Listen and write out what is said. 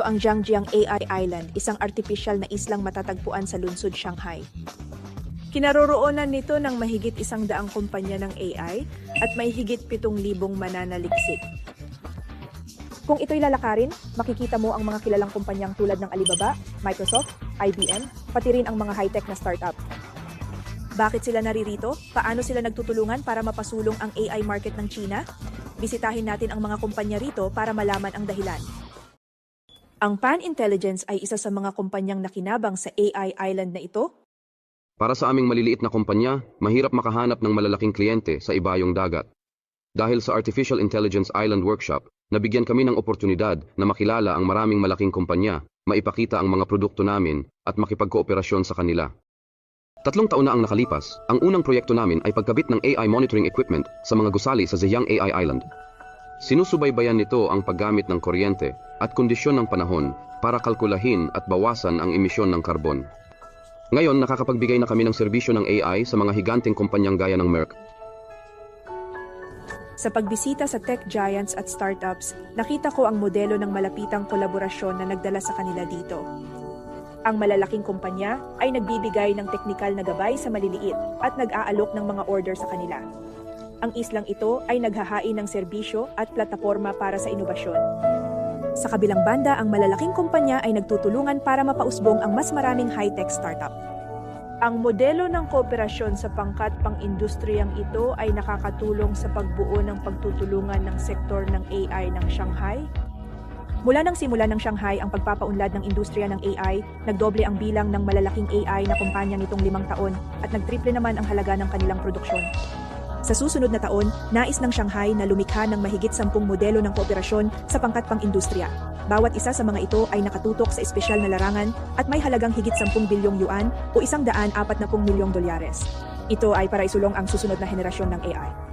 Ito ang Zhangjiang AI Island, isang artificial na islang matatagpuan sa lungsod Shanghai. Kinaroroonan nito ng mahigit isang daang kumpanya ng AI at may higit pitong libong mananaliksik. Kung ito'y lalakarin, makikita mo ang mga kilalang kumpanyang tulad ng Alibaba, Microsoft, IBM, pati rin ang mga high-tech na startup. Bakit sila naririto? Paano sila nagtutulungan para mapasulong ang AI market ng China? Bisitahin natin ang mga kumpanya rito para malaman ang dahilan. Ang Pan Intelligence ay isa sa mga kumpanyang nakinabang sa AI Island na ito Para sa aming maliliit na kumpanya, mahirap makahanap ng malalaking kliyente sa ibayong dagat. Dahil sa Artificial Intelligence Island Workshop, nabigyan kami ng oportunidad na makilala ang maraming malaking kumpanya, maipakita ang mga produkto namin, at makipagkooperasyon sa kanila. Tatlong taon na ang nakalipas, ang unang proyekto namin ay pagkabit ng AI monitoring equipment sa mga gusali sa Zhejiang AI Island. Sinusubaybayan nito ang paggamit ng kuryente at kondisyon ng panahon para kalkulahin at bawasan ang emisyon ng karbon. Ngayon, nakakapagbigay na kami ng serbisyo ng AI sa mga higanteng kumpanyang gaya ng Merck, Sa pagbisita sa tech giants at startups, nakita ko ang modelo ng malapitang kolaborasyon na nagdala sa kanila dito. Ang malalaking kumpanya ay nagbibigay ng teknikal na gabay sa maliliit at nag-aalok ng mga order sa kanila. Ang islang ito ay naghahain ng serbisyo at plataforma para sa inobasyon. Sa kabilang banda, ang malalaking kumpanya ay nagtutulungan para mapausbong ang mas maraming high-tech startup. Ang modelo ng kooperasyon sa pangkat pang-industriyang ito ay nakakatulong sa pagbuo ng pagtutulungan ng sektor ng AI ng Shanghai. Mula nang simula ng Shanghai ang pagpapaunlad ng industriya ng AI, nagdoble ang bilang ng malalaking AI na kumpanya nitong limang taon at nagtriple naman ang halaga ng kanilang produksyon. Sa susunod na taon, nais ng Shanghai na lumikha ng mahigit sampung modelo ng kooperasyon sa pangkat pang-industriya. Bawat isa sa mga ito ay nakatutok sa espesyal na larangan at may halagang higit 10 bilyong yuan o 140 milyong dolyares. Ito ay para isulong ang susunod na henerasyon ng AI.